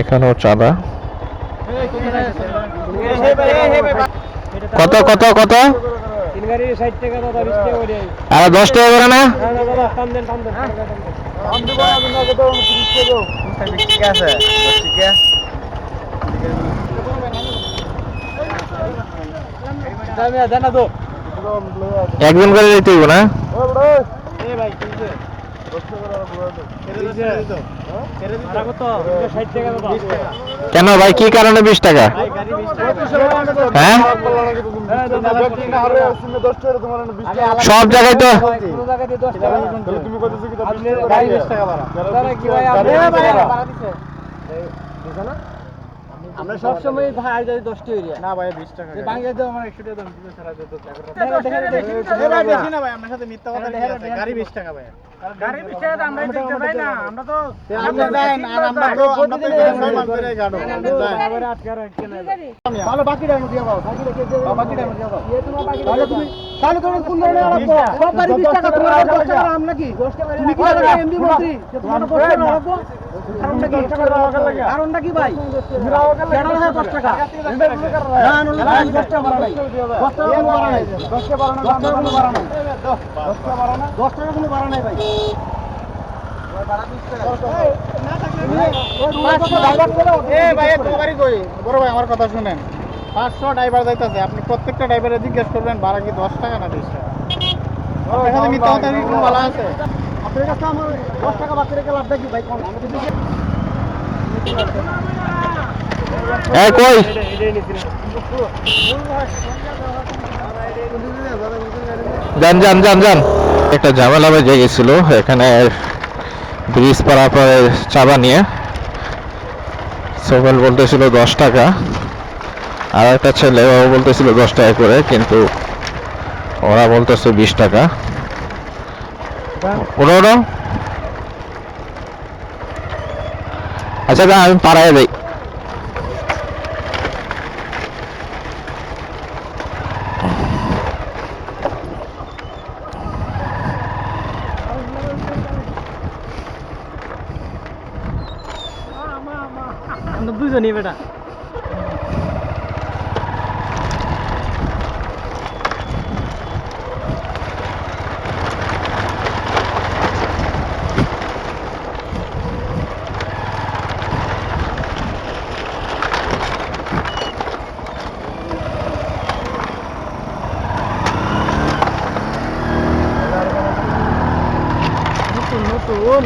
এখানেও চাঁদা। কত কত কত? আর দশ টাকা করে না? না না দাদা টান দেন টান দেন ঠিক আছে ঠিক আছে দেন না তো একজন করে যেতে না? কেন ভাই কি কারণে বিশ টাকা হ্যাঁ হ্যাঁ সব জায়গায় তো কোনো আমরা সব সময় ভাই যাই দশটি এরিয়া না ভাই বিশ টাকা যে বাংলা তো আমার একশো টাকা দাম দিতে ছাড়া দিতে এ ভাই বেশি না ভাই আপনার সাথে মিথ্যা কথা ঠিক গাড়ি বিশ টাকা ভাই গাড়ি বিশ টাকা দাম আমরা দিতে না আমরা তো আপনি দেন আর আমরা তো আমরা তো গাড়ো দেন আটকে রাখতে না ভালো বাকিটা আমি দিয়ে দাও বাকিটা কে দিয়ে দাও বাকিটা আমি দিয়ে দাও তাহলে তুমি তাহলে তুমি কোন ধরনের আলাপ সব গাড়ি 20 টাকা তোমার 10 টাকা তুমি কি এমডি মন্ত্রী যে তোমার 10 টাকা আলাপ কারণটা কি ভাই কেন না 10 টাকা না না 10 টাকা বাড়া নাই 10 কোনো বাড়া নাই 10 বাড়া নাই 10 কোনো বাড়া নাই 10 টাকা কোনো বাড়া নাই ভাই এ ভাই তোমার বাড়ি কই বড় ভাই আমার কথা শুনেন পাঁচশো ড্রাইভার যাইতেছে আপনি প্রত্যেকটা ড্রাইভারে জিজ্ঞেস করবেন ভাড়া কি দশ টাকা না বিশ টাকা মিথ্যা কথা আছে কাছে আমার 10 টাকা লাভটা কি ভাই যান একটা ঝামেলা বেজে গেছিল, এখানে ব্রিজ পারাপারে চাবা নিয়ে। সোহেল বলতেছিল দশ টাকা, আর একটা ছেলে ও বলতেছিল দশ টাকা করে, কিন্তু ওরা বলতেছে বিশ টাকা। ওরা ওরা আচ্ছা দাঁড়া, আমি পাড়ায় দেই আমরা দুজনই বেটা ตูม